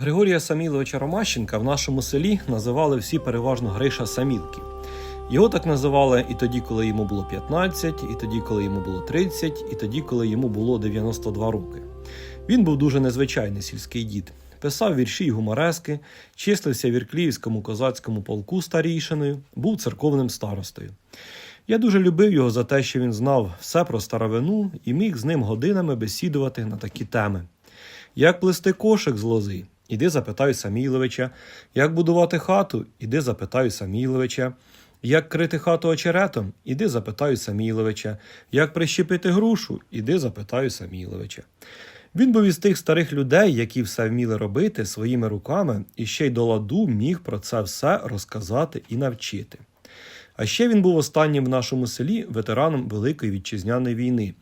Григорія Саміловича Ромащенка в нашому селі називали всі переважно Гриша Самілки. Його так називали і тоді, коли йому було 15, і тоді, коли йому було 30, і тоді, коли йому було 92 роки. Він був дуже незвичайний сільський дід. Писав вірші й гуморески, числився в Іркліївському козацькому полку старійшиною, був церковним старостою. Я дуже любив його за те, що він знав все про старовину і міг з ним годинами бесідувати на такі теми. Як плести кошик з лози? Іди запитай Саміловича. Як будувати хату? Іди запитай Саміловича. Як крити хату очеретом? Іди запитай Саміловича. Як прищепити грушу? Іди запитай Саміловича. Він був із тих старих людей, які все вміли робити своїми руками, і ще й до ладу міг про це все розказати і навчити. А ще він був останнім в нашому селі ветераном Великої вітчизняної війни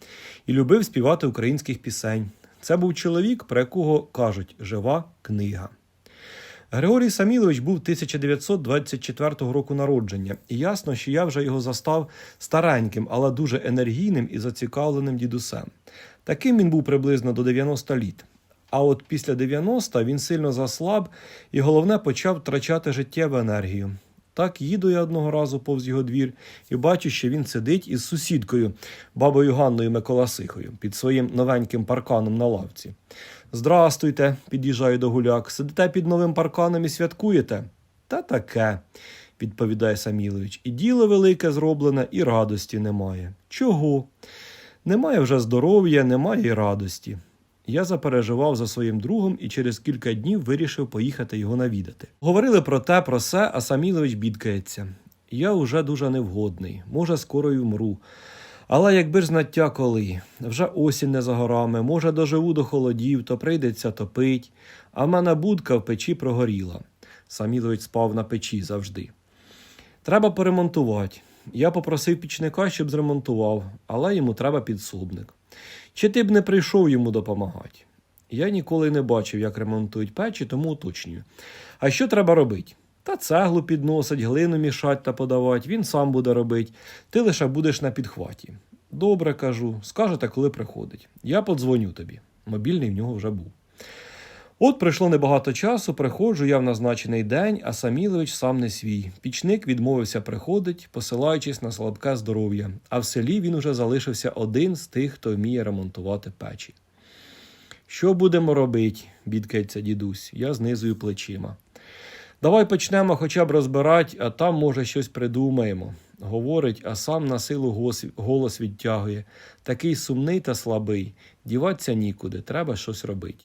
і любив співати українських пісень. Це був чоловік, про якого кажуть жива книга. Григорій Самілович був 1924 року народження, і ясно, що я вже його застав стареньким, але дуже енергійним і зацікавленим дідусем. Таким він був приблизно до 90 літ. А от після 90 він сильно заслаб і, головне, почав втрачати життєву енергію. Так їду я одного разу повз його двір і бачу, що він сидить із сусідкою, бабою Ганною Миколасихою, під своїм новеньким парканом на лавці. Здрастуйте, під'їжджаю до гуляк. Сидите під новим парканом і святкуєте? Та таке, відповідає Самілович. І діло велике зроблене, і радості немає. Чого? Немає вже здоров'я, немає й радості. Я запереживав за своїм другом і через кілька днів вирішив поїхати його навідати. Говорили про те, про се, а Самілович бідкається. Я уже дуже невгодний, може, скоро й вмру. Але якби ж знаття коли, вже осінь не за горами, може, доживу до холодів, то прийдеться топить, а в мене будка в печі прогоріла. Самілович спав на печі завжди. Треба поремонтувати. Я попросив пічника, щоб зремонтував, але йому треба підсобник. Чи ти б не прийшов йому допомагати? Я ніколи не бачив, як ремонтують печі, тому уточнюю. А що треба робити? Та цеглу підносить, глину мішать та подавати, він сам буде робити, ти лише будеш на підхваті. Добре кажу, скажете, коли приходить. Я подзвоню тобі. Мобільний в нього вже був. От пройшло небагато часу, приходжу я в назначений день, а Самілович сам не свій. Пічник відмовився приходить, посилаючись на слабке здоров'я, а в селі він уже залишився один з тих, хто вміє ремонтувати печі. Що будемо робити? бідкається дідусь, я знизую плечима. Давай почнемо хоча б розбирати, а там, може, щось придумаємо. Говорить, а сам на силу голос відтягує. Такий сумний та слабий. Діватися нікуди, треба щось робити.